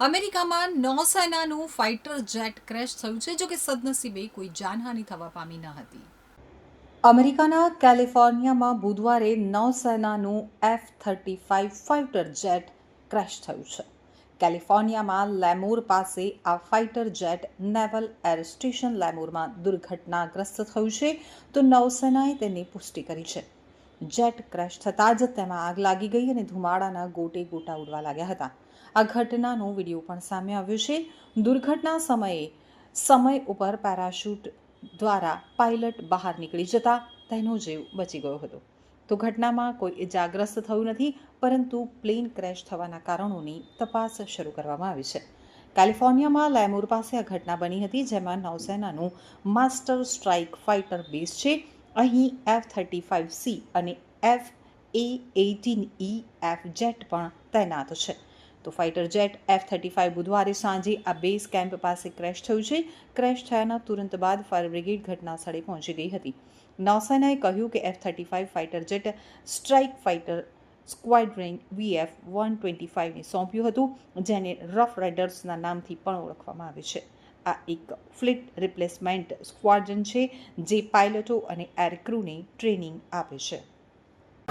અમેરિકામાં નૌસેનાનું fighter jet crash થયું છે, જો કે સદનસીબે કોઈ જાનહાનિ થવા પામી ન હતી. અમેરિકાના કેલિફોર્નિયામાં બુધવારે નૌસેનાનું F thirty five fighter jet crash થયું છે. કેલિફોર્નિયામાં લેમોર પાસે આ fighter jet naval air station લેમોરમાં દુર્ઘટનાગ્રસ્ત થયું છે, તો નૌસેનાએ તેની પુષ્ટિ કરી છે. જેટ ક્રેશ થતાં જ તેમાં આગ લાગી ગઈ અને ધુમાડાના ગોટે ગોટા ઉડવા લાગ્યા હતા. આ ઘટનાનો વીડિયો પણ સામે આવ્યો છે. દુર્ઘટના સમયે સમય ઉપર પેરાશૂટ દ્વારા પાયલટ બહાર નીકળી જતા તેનો જીવ બચી ગયો હતો. તો ઘટનામાં કોઈ ઇજાગ્રસ્ત થયું નથી, પરંતુ પ્લેન ક્રેશ થવાના કારણોની તપાસ શરૂ કરવામાં આવી છે. કેલિફોર્નિયામાં લેમુર પાસે આ ઘટના બની હતી, જેમાં નૌસેનાનું માસ્ટર સ્ટ્રાઇક ફાઇટર બેઝ છે. અહીં એફ થર્ટી ફાઇવ સી અને F A eighteen E F jet પણ તૈનાત છે. તો fighter jet F thirty five બુધવારે સાંજે આ બેઝ કેમ્પ પાસે ક્રેશ થયું છે. ક્રેશ થયાના તુરંત બાદ ફાયર બ્રિગેડ ઘટના સ્થળે પહોંચી ગઈ હતી. નૌસેનાએ કહ્યું કે F thirty five fighter jet strike fighter squadron VF one twenty ફાઇવને સોંપ્યું હતું, જેને રફ રાઇડર્સના નામથી પણ ઓળખવામાં આવે છે. આ એક ફ્લીટ રિપ્લેસમેન્ટ સ્ક્વાડ્રન છે જે પાયલટો અને એરક્રૂને ટ્રેનિંગ આપે છે.